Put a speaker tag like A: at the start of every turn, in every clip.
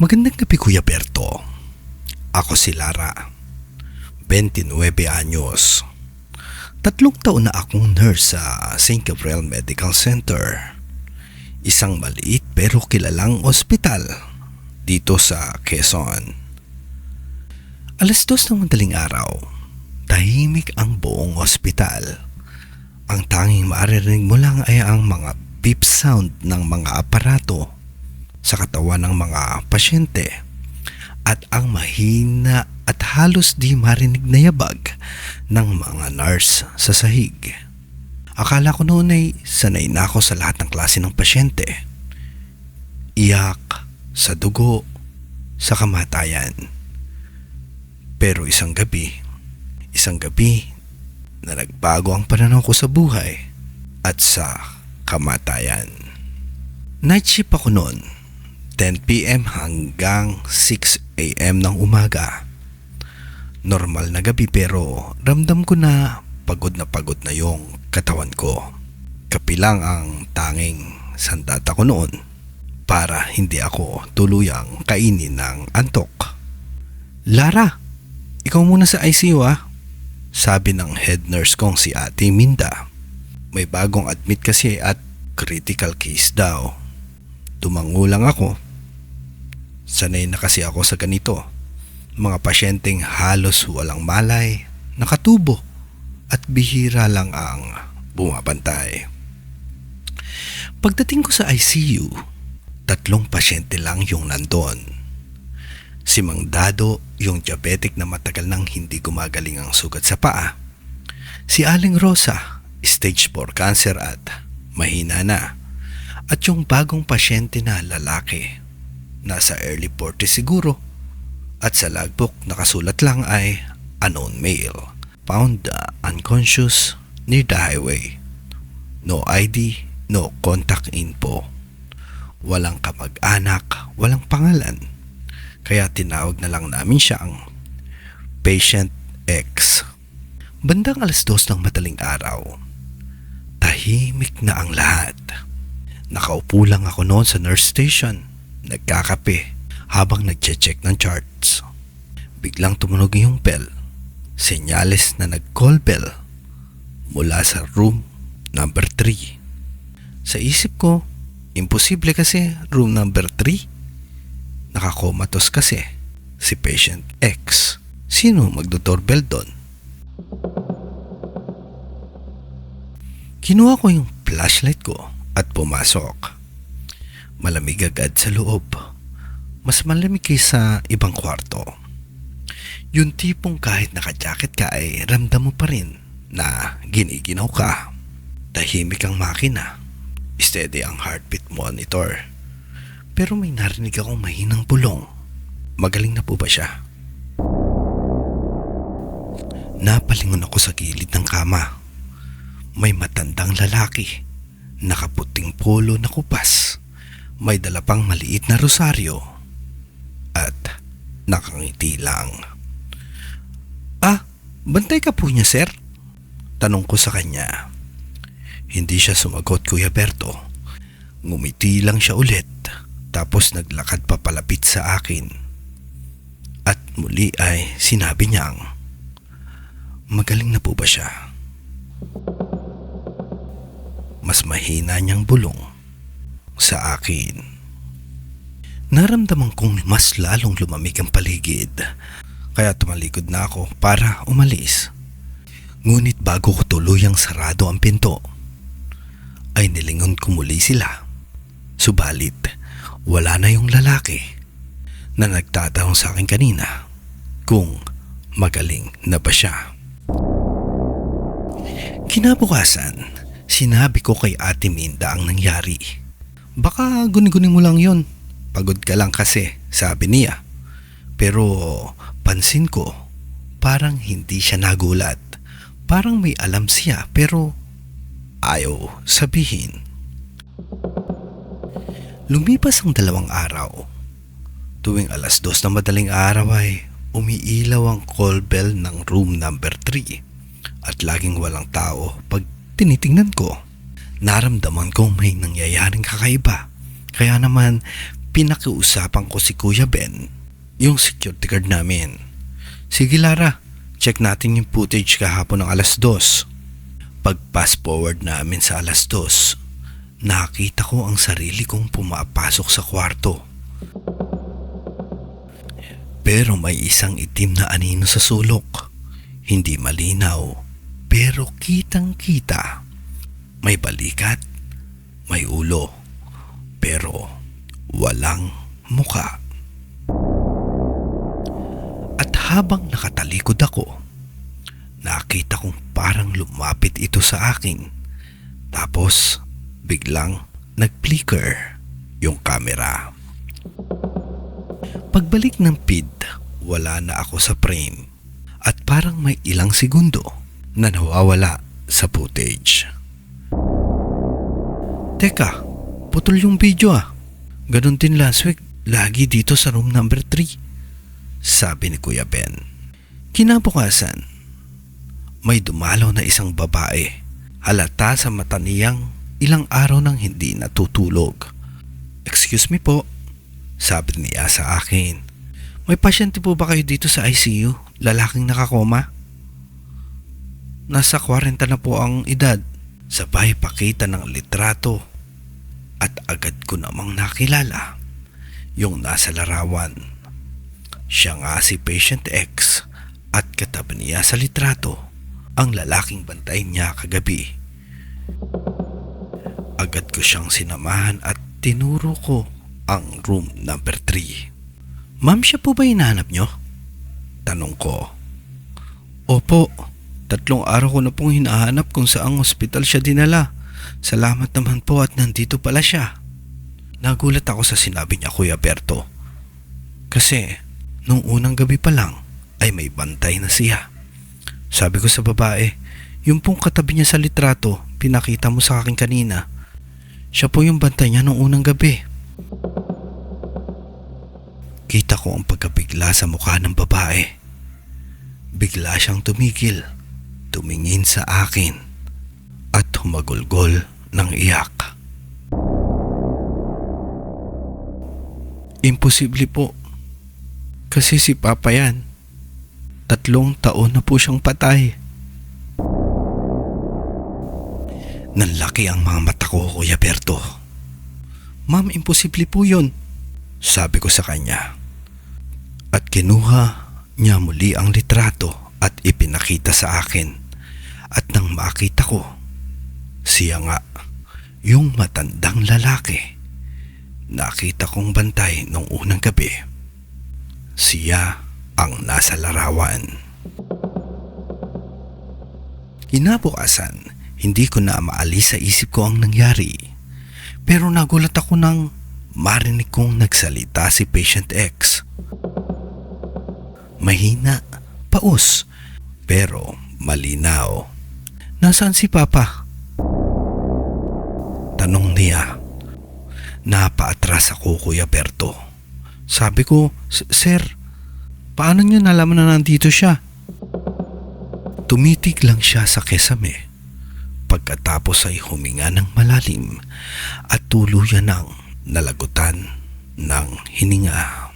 A: Magandang gabi Kuya Berto. Ako si Lara. 29 anyos. Tatlong taon na akong nurse sa St. Gabriel Medical Center. Isang maliit pero kilalang ospital dito sa Quezon. Alas dos ng madaling araw, tahimik ang buong ospital. Ang tanging maririnig mo lang ay ang mga beep sound ng mga aparato sa katawan ng mga pasyente at ang mahina at halos di marinig na yabag ng mga nurse sa sahig. Akala ko noon ay sanay na ako sa lahat ng klase ng pasyente. Iyak, sa dugo, sa kamatayan. Pero isang gabi, isang gabi na nagbago ang pananaw ko sa buhay at sa kamatayan. Night shift ako noon 10pm hanggang 6am ng umaga. Normal na gabi pero ramdam ko na pagod na pagod na yung katawan ko. Kapilang ang tanging sandata ko noon para hindi ako tuluyang kainin ng antok. Lara, ikaw muna sa ICU ah. Sabi ng head nurse kong si Ate Minda. May bagong admit kasi at critical case daw. Tumango lang ako Sanay na kasi ako sa ganito. Mga pasyenteng halos walang malay, nakatubo at bihira lang ang bumabantay. Pagdating ko sa ICU, tatlong pasyente lang yung nandon. Si Mang Dado, yung diabetic na matagal nang hindi gumagaling ang sugat sa paa. Si Aling Rosa, stage 4 cancer at mahina na. At yung bagong pasyente na lalaki nasa early 40 siguro. At sa logbook nakasulat lang ay unknown male. Found unconscious near the highway. No ID, no contact info. Walang kamag-anak, walang pangalan. Kaya tinawag na lang namin siya ang Patient X. Bandang alas dos ng madaling araw, tahimik na ang lahat. Nakaupo lang ako noon sa nurse station nagkakape habang nagche-check ng charts. Biglang tumunog yung bell. Senyales na nag-call bell mula sa room number 3. Sa isip ko, imposible kasi room number 3. Nakakomatos kasi si patient X. Sino magdodoorbell doon? Kinuha ko yung flashlight ko at pumasok. Malamig agad sa loob. Mas malamig kaysa ibang kwarto. Yung tipong kahit naka-jacket ka ay ramdam mo pa rin na giniginaw ka. Tahimik ang makina. Steady ang heartbeat monitor. Pero may narinig akong mahinang bulong. Magaling na po ba siya? Napalingon ako sa gilid ng kama. May matandang lalaki. Nakaputing polo na kupas may dala pang maliit na rosaryo at nakangiti lang. Ah, bantay ka po niya sir? Tanong ko sa kanya. Hindi siya sumagot Kuya Berto. Ngumiti lang siya ulit tapos naglakad papalapit sa akin. At muli ay sinabi niyang, Magaling na po ba siya? Mas mahina niyang bulong sa akin. Naramdaman kong mas lalong lumamig ang paligid kaya tumalikod na ako para umalis. Ngunit bago ko tuluyang sarado ang pinto, ay nilingon ko muli sila. Subalit, wala na yung lalaki na nagtatanong sa akin kanina kung magaling na ba siya. Kinabukasan, sinabi ko kay Ate Minda ang nangyari. Baka guni-guni mo lang yon. Pagod ka lang kasi, sabi niya. Pero pansin ko, parang hindi siya nagulat. Parang may alam siya pero ayaw sabihin. Lumipas ang dalawang araw. Tuwing alas dos na madaling araw ay umiilaw ang call bell ng room number 3 at laging walang tao pag tinitingnan ko. Naramdaman kong may nangyayaring kakaiba. Kaya naman pinakiusapan ko si Kuya Ben, yung security guard namin. Sige Lara, check natin yung footage kahapon ng alas dos. Pag fast forward namin sa alas dos, nakita ko ang sarili kong pumapasok sa kwarto. Pero may isang itim na anino sa sulok. Hindi malinaw, pero kitang kita. May balikat, may ulo, pero walang muka. At habang nakatalikod ako, nakita kong parang lumapit ito sa akin. Tapos biglang nag-flicker yung camera. Pagbalik ng PID, wala na ako sa frame at parang may ilang segundo na nawawala sa footage. Teka, putol yung video ah. Ganon din last week, lagi dito sa room number 3. Sabi ni Kuya Ben. Kinabukasan, may dumalaw na isang babae. Halata sa mata niyang ilang araw nang hindi natutulog. Excuse me po, sabi niya sa akin. May pasyente po ba kayo dito sa ICU? Lalaking nakakoma? Nasa 40 na po ang edad. Sabay pakita ng litrato. At agad ko namang nakilala yung nasa larawan. Siya nga si Patient X at katabi niya sa litrato ang lalaking bantay niya kagabi. Agad ko siyang sinamahan at tinuro ko ang room number 3. Ma'am, siya po ba hinahanap nyo? Tanong ko. Opo, tatlong araw ko na pong hinahanap kung saang ospital siya dinala. Salamat naman po at nandito pala siya. Nagulat ako sa sinabi niya Kuya Berto. Kasi nung unang gabi pa lang ay may bantay na siya. Sabi ko sa babae, yung pong katabi niya sa litrato, pinakita mo sa akin kanina. Siya po yung bantay niya nung unang gabi. Kita ko ang pagkabigla sa mukha ng babae. Bigla siyang tumigil, tumingin sa akin at humagulgol ng iyak. Imposible po. Kasi si Papa yan. Tatlong taon na po siyang patay. Nanlaki ang mga mata ko, Kuya Berto. Ma'am, imposible po yun. Sabi ko sa kanya. At kinuha niya muli ang litrato at ipinakita sa akin. At nang makita ko, siya nga, yung matandang lalaki. Nakita kong bantay nung unang gabi. Siya ang nasa larawan. Kinabukasan, hindi ko na maalis sa isip ko ang nangyari. Pero nagulat ako nang marinig kong nagsalita si Patient X. Mahina, paus, pero malinaw. Nasaan si Papa? Tanong niya. Napaatras ako, Kuya Berto. Sabi ko, Sir, paano niyo nalaman na nandito siya? Tumitig lang siya sa kesame. Pagkatapos ay huminga ng malalim at tuluyan ng nalagutan ng hininga.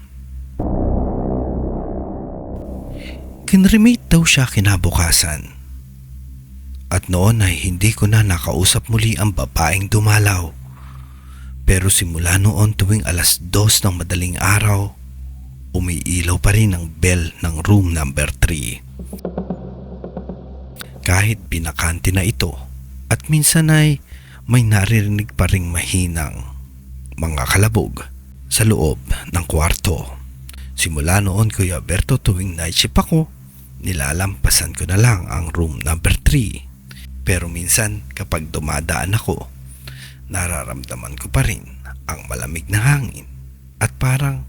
A: Kinremate daw siya kinabukasan. At noon ay hindi ko na nakausap muli ang babaeng dumalaw. Pero simula noon tuwing alas dos ng madaling araw, umiilaw pa rin ang bell ng room number 3. Kahit pinakante na ito at minsan ay may naririnig pa ring mahinang mga kalabog sa loob ng kwarto. Simula noon Kuya Berto tuwing night shift ako, nilalampasan ko na lang ang room number 3. Pero minsan kapag dumadaan ako, nararamdaman ko pa rin ang malamig na hangin at parang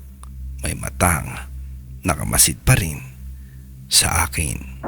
A: may matang nakamasid pa rin sa akin.